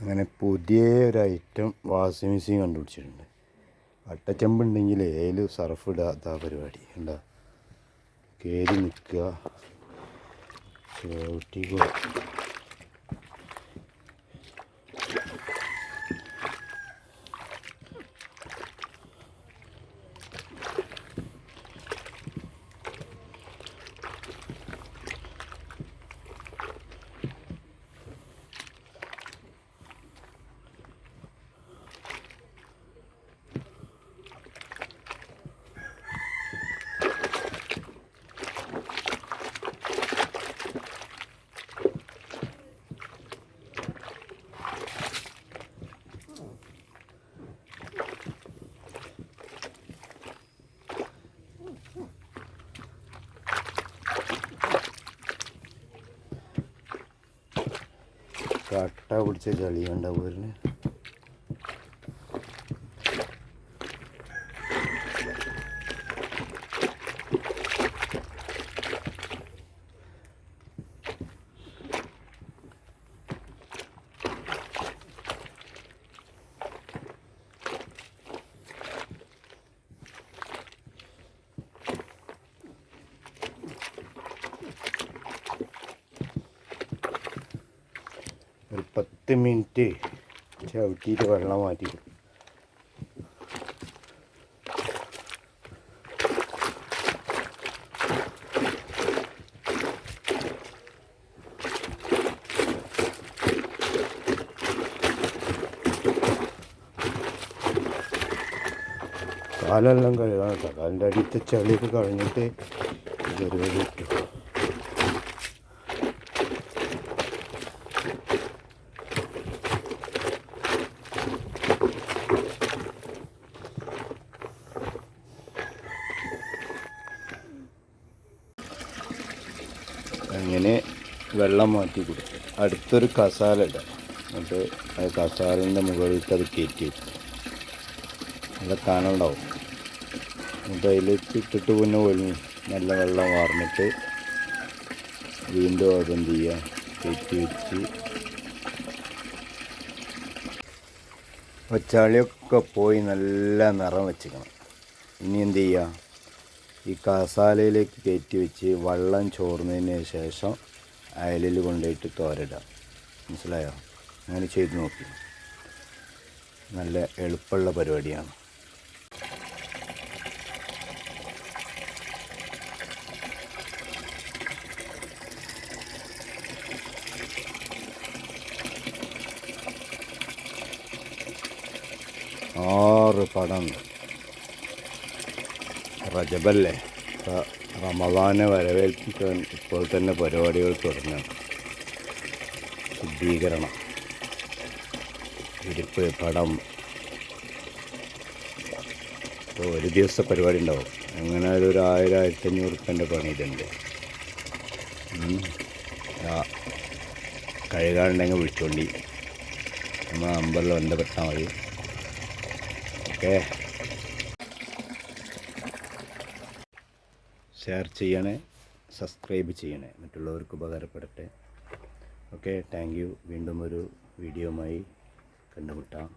അങ്ങനെ പുതിയ ഒരു ഐറ്റം വാഷിംഗ് മെഷീൻ കണ്ടുപിടിച്ചിട്ടുണ്ട്. അട്ടച്ചമ്പ് ഉണ്ടെങ്കിൽ അതിൽ സർഫ് ഇടാത്ത പരിപാടി. എന്താ കയറി നിൽക്കുക. ചവിട്ടിക്കുക കട്ട പിടിച്ച ചളി പത്ത് മിനിറ്റ് ചവിട്ടിയിട്ട് വെള്ളം മാറ്റി. കാലെല്ലാം കഴുകാൻ കാലിന്റെ അടിയത്തെ ചളിയൊക്കെ കളഞ്ഞിട്ട് പരിപാടി അങ്ങനെ വെള്ളം മാറ്റി കൊടുക്കും അടുത്തൊരു കസാല ഇടാം. എന്നിട്ട് ആ കസാലിന്റെ മുകളിലേക്ക് അത് കയറ്റി വെക്കും. നല്ല കനുണ്ടാവും എന്നിട്ട് അതിലേക്ക് ഇട്ടിട്ട് പിന്നെ ഒഴിഞ്ഞ് നല്ല വെള്ളം വാർന്നിട്ട് വീണ്ടും അതെന്ത് ചെയ്യുക? കയറ്റി വെച്ച് പച്ചാളിയൊക്കെ പോയി നല്ല നിറം വെച്ചിക്കണം ഇനി എന്ത് ചെയ്യുക? ഈ കസാലയിലേക്ക് കയറ്റി വെച്ച് വെള്ളം ചോർന്നതിന് ശേഷം അയലിൽ കൊണ്ടുപോയിട്ട് തോരടാം. മനസ്സിലായോ? അങ്ങനെ ചെയ്ത് നോക്കി. നല്ല എളുപ്പമുള്ള പരിപാടിയാണ്. ആറ് പടമുണ്ട് റജബല്ലേ ഇപ്പം റമദാനെ വരവേൽപ്പിക്കാൻ ഇപ്പോൾ തന്നെ പരിപാടികൾ തുടങ്ങണം ശുദ്ധീകരണം ഇരിപ്പ് പടം. ഇപ്പോൾ ഒരു ദിവസത്തെ പരിപാടി ഉണ്ടാവും. അങ്ങനെ ഒരു ആയിരം ആയിരത്തഞ്ഞൂറ് റുപ്യന്റെ പണി ഇതുണ്ട് കഴുകാണ്ടെങ്കിൽ വിളിച്ചോണ്ടി. നമ്മൾ നമ്പറിൽ ബന്ധപ്പെട്ടാൽ മതി. ഓക്കേ? ഷെയർ ചെയ്യണേ സബ്സ്ക്രൈബ് ചെയ്യണേ മറ്റുള്ളവർക്ക് ഉപകാരപ്പെടട്ടെ. ഓക്കെ താങ്ക് വീണ്ടും ഒരു വീഡിയോയുമായി കണ്ടുമുട്ടാം.